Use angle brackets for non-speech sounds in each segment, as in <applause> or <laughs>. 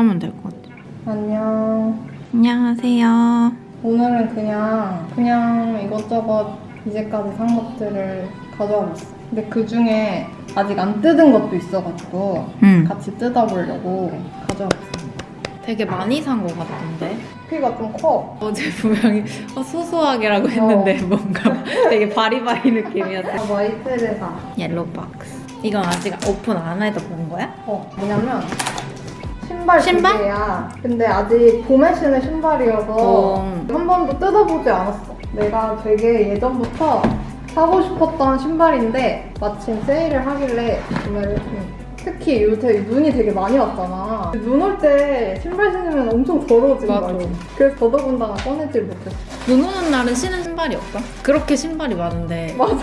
하면 될 것 같아. 안녕. 안녕하세요. 오늘은 그냥 그냥 이것저것 이제까지 산 것들을 가져와 봤어. 근데 그 중에 아직 안 뜯은 것도 있어가지고 응. 같이 뜯어보려고 가져와 봤어. 되게 많이 산 것 같던데. 크기가 좀 커. 어제 분명히 어, 소소하게라고 했는데 뭔가 되게 바리바리 느낌이었어. 아, 화이트를 사. 옐로우 박스. 이건 아직 오픈 안 해도 본 거야? 어, 뭐냐면 신발 신발? 두 개야. 근데 아직 봄에 신을 신발이어서 어. 한 번도 뜯어보지 않았어. 내가 되게 예전부터 사고 싶었던 신발인데 마침 세일을 하길래 구매를 했습니다. 특히 요새 눈이 되게 많이 왔잖아. 눈 올 때 신발 신으면 엄청 더러워지는 거 맞아. 알지? 그래서 더더군다나 꺼내질 못했어. 눈 오는 날은 신은 신발이 없어? 그렇게 신발이 많은데 <laughs> 맞아.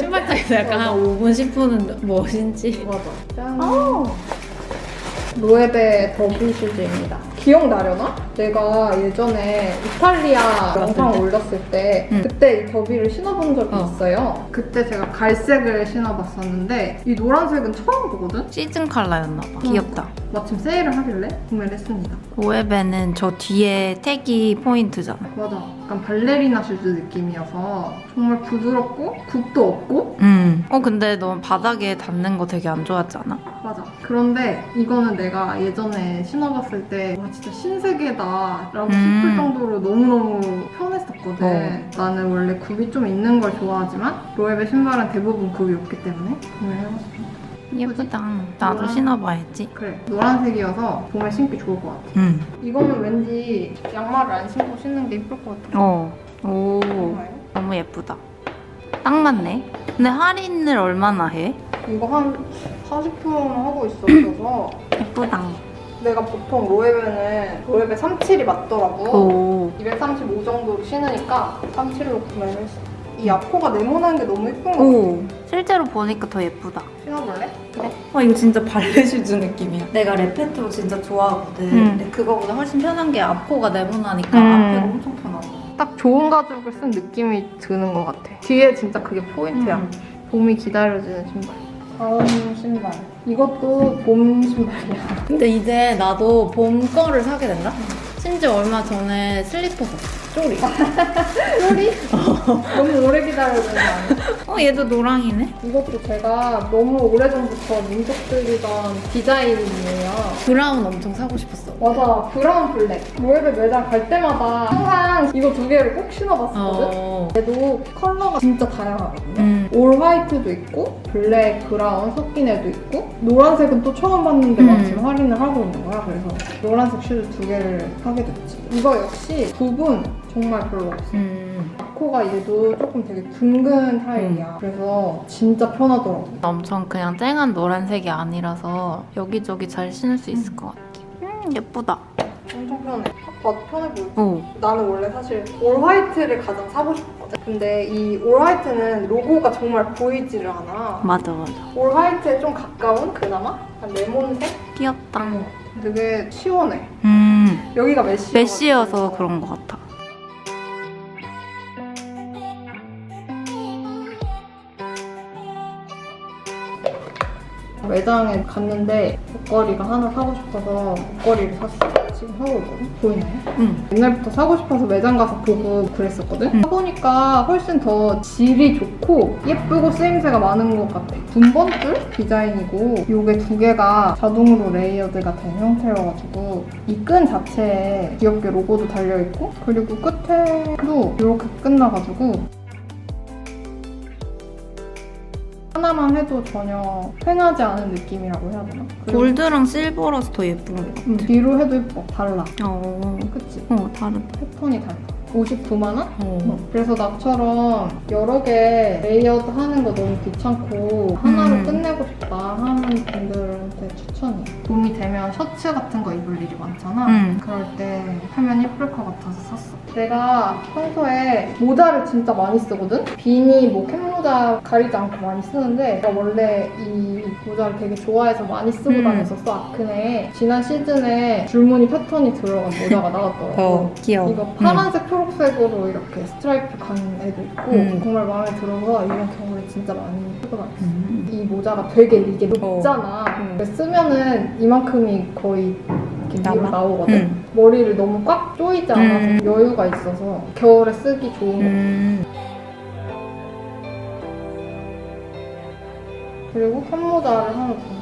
신발장에서 약간 한 5분 10분은 뭐 신지? 맞아. 짠. 로에베 더비 슈즈입니다. 기억나려나? 내가 예전에 이탈리아 영상 올렸을 때 응. 그때 이 더비를 신어본 적이 어. 있어요. 그때 제가 갈색을 신어봤었는데 이 노란색은 처음 보거든? 시즌 컬러였나 봐. 귀엽다. 마침 세일을 하길래 구매를 했습니다. 오에베는 저 뒤에 택이 포인트잖아. 맞아. 약간 발레리나 슈즈 느낌이어서 정말 부드럽고 굽도 없고 음. 어 근데 너 바닥에 닿는 거 되게 안 좋아하지 않아? 맞아. 그런데 이거는 내가 예전에 신어봤을 때, 와, 진짜 신세계다. 라고 음. 싶을 정도로 너무너무 편했었거든. 어. 나는 원래 굽이 좀 있는 걸 좋아하지만, 로에베 신발은 대부분 굽이 없기 때문에 구매해봤습니다. 예쁘다. 나도 노란- 신어봐야지. 그래. 노란색이어서 봄에 신기 좋을 것 같아. 음. 이거는 왠지 양말을 안 신고 신는 게 이쁠 것 같아. 어. 오. 정말. 너무 예쁘다. 딱 맞네. 근데 할인을 얼마나 해? 이거 한 40%는 하고 있어서 예쁘다. 내가 보통 로에베는 로에베 37이 맞더라고. 오. 235 정도로 신으니까 37로 구매를 했어. 이 앞코가 네모난 게 너무 예쁜 거 같아. 오. 실제로 보니까 더 예쁘다. 신어볼래? 그래? 어, 이거 진짜 발레 슈즈 느낌이야. 내가 레페토 진짜 좋아하거든. 음. 근데 그거보다 훨씬 편한 게 앞코가 네모나니까 음. 앞에가 엄청 편하고. 딱 좋은 가죽을 쓴 느낌이 드는 것 같아. 뒤에 진짜 그게 포인트야. 음. 봄이 기다려지는 신발. 다음 신발. 이것도 봄 신발이야. <laughs> 근데 이제 나도 봄 거를 사게 된다? 심지어 얼마 전에 슬리퍼 샀어. 쪼리. <laughs> 소리? <laughs> 너무 오래 기다려지는 거 아니야? 어, 얘도 노랑이네. 이것도 제가 너무 오래전부터 민족들이던 디자인이에요. 브라운 엄청 사고 싶었어. 맞아, 브라운 블랙. 로에베 매장 갈 때마다 항상 이거 두 개를 꼭 신어봤었거든? 어. 얘도 컬러가 진짜 다양하거든요. 음. 올 화이트도 있고 블랙, 브라운 섞인 애도 있고 노란색은 또 처음 봤는데 음. 마침 할인을 하고 있는 거야. 그래서 노란색 슈즈 두 개를 사게 됐지. 이거 역시 굽은 정말 별로 없어. 음. 코가 얘도 조금 되게 둥근 타입이야. 그래서 진짜 편하더라고. 엄청 그냥 쨍한 노란색이 아니라서 여기저기 잘 신을 수 있을 것 같아. 음, 예쁘다. 엄청 편해. 편해 보이지? 오. 나는 원래 사실 올 화이트를 가장 사고 싶었거든. 근데 이 올 화이트는 로고가 정말 보이지를 않아. 맞아, 맞아. 올 화이트에 좀 가까운 그나마 약간 레몬색? 귀엽다. 되게 시원해. 음. 여기가 메쉬. 메쉬여서 그런 것 같아. 매장에 갔는데 목걸이가 하나 사고 싶어서 목걸이를 샀어. 지금 하고 있거든. 보이나요? 응. 옛날부터 사고 싶어서 매장 가서 보고 그랬었거든. 음. 사보니까 훨씬 더 질이 좋고 예쁘고 쓰임새가 많은 것 같아. 군번줄 디자인이고 요게 두 개가 자동으로 레이어드가 된 형태여가지고 이 끈 자체에 귀엽게 로고도 달려있고 그리고 끝에도 이렇게 끝나가지고 하나만 해도 전혀 횡하지 않은 느낌이라고 해야 되나? 그리고 골드랑 실버라서 더 예쁜 것 같아. 음, 뒤로 해도 예뻐. 달라. 어. 그치? 어, 다르다. 패턴이 달라. 59만 원? 어. 그래서 나처럼 여러 개 레이어드 하는 거 너무 귀찮고 하나로 음. 끝내고 싶다 하는 분들한테 추천이야. 봄이 되면 셔츠 같은 거 입을 일이 많잖아. 음. 그럴 때 하면 예쁠 것 같아서 샀어. 내가 평소에 모자를 진짜 많이 쓰거든? 비니, 뭐 캡모자 가리지 않고 많이 쓰는데 내가 원래 이 모자를 되게 좋아해서 많이 쓰고 음. 다녔었어, 아크네. 지난 시즌에 줄무늬 패턴이 들어간 모자가 나왔더라고. 더 귀여워. 이거 파란색, 초록색으로 이렇게 스트라이프 간 애도 있고 음. 정말 마음에 들어서 이번 겨울에 진짜 많이 쓰고 다녔어. 음. 이이 모자가 되게 이게 높잖아. 음. 근데 쓰면은 이만큼이 거의 이렇게 위로? 나오거든. 음. 머리를 너무 꽉 조이지 않아서 음. 여유가 있어서 겨울에 쓰기 좋은 거. 음. 그리고 컵모자를 하나 더.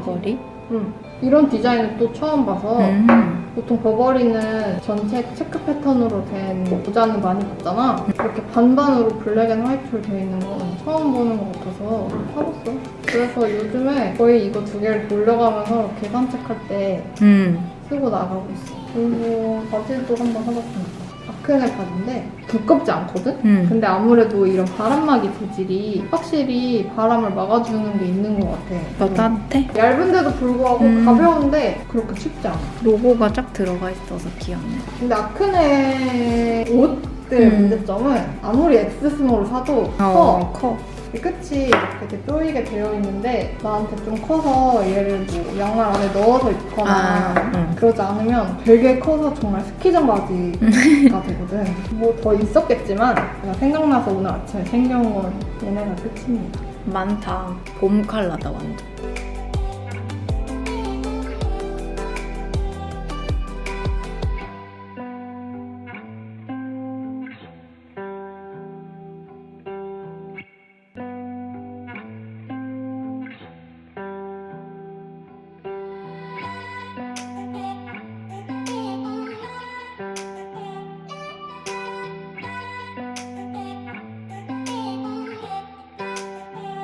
버버리? 응. 이런 디자인을 또 처음 봐서 음. 보통 버버리는 전체 체크 패턴으로 된 모자는 많이 봤잖아. 이렇게 반반으로 블랙 앤 화이트로 되어 있는 건 처음 보는 것 같아서 사봤어. 그래서 요즘에 거의 이거 두 개를 돌려가면서 계산 체크할 때 음. 쓰고 나가고 있어. 그리고 바지도 한번 사봤습니다. 아크네 바지인데 두껍지 않거든? 음. 근데 아무래도 이런 바람막이 재질이 확실히 바람을 막아주는 게 있는 것 같아. 너 따뜻해? 얇은데도 불구하고 음. 가벼운데 그렇게 춥지 않아. 로고가 쫙 들어가 있어서 귀엽네. 근데 아크네 옷들 음. 문제점은 아무리 X 스몰을 사도 커. 어, 커. 끝이 이렇게 쪼이게 되어 있는데 나한테 좀 커서 얘를 뭐 양말 안에 넣어서 입거나 아, 응. 그러지 않으면 되게 커서 정말 스키장 바지가 <laughs> 되거든. 뭐 더 있었겠지만 제가 생각나서 오늘 아침에 챙겨온 건 얘네가 끝입니다. 많다. 봄 컬러다 완전.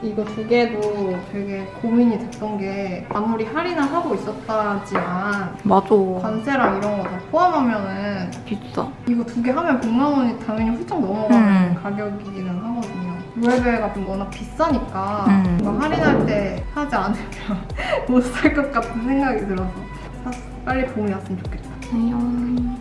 이거 두 개도 되게 고민이 됐던 게 아무리 할인을 하고 있었다지만 맞아. 관세랑 이런 거 다 포함하면은 비싸. 이거 두 개 하면 100만 원이 당연히 훌쩍 넘어가는 음. 가격이기는 하거든요. 루에벨 같은 워낙 비싸니까 음. 이거 할인할 때 하지 않으면 못 살 것 같은 생각이 들어서 샀어. 빨리 봄이 왔으면 좋겠다. 안녕.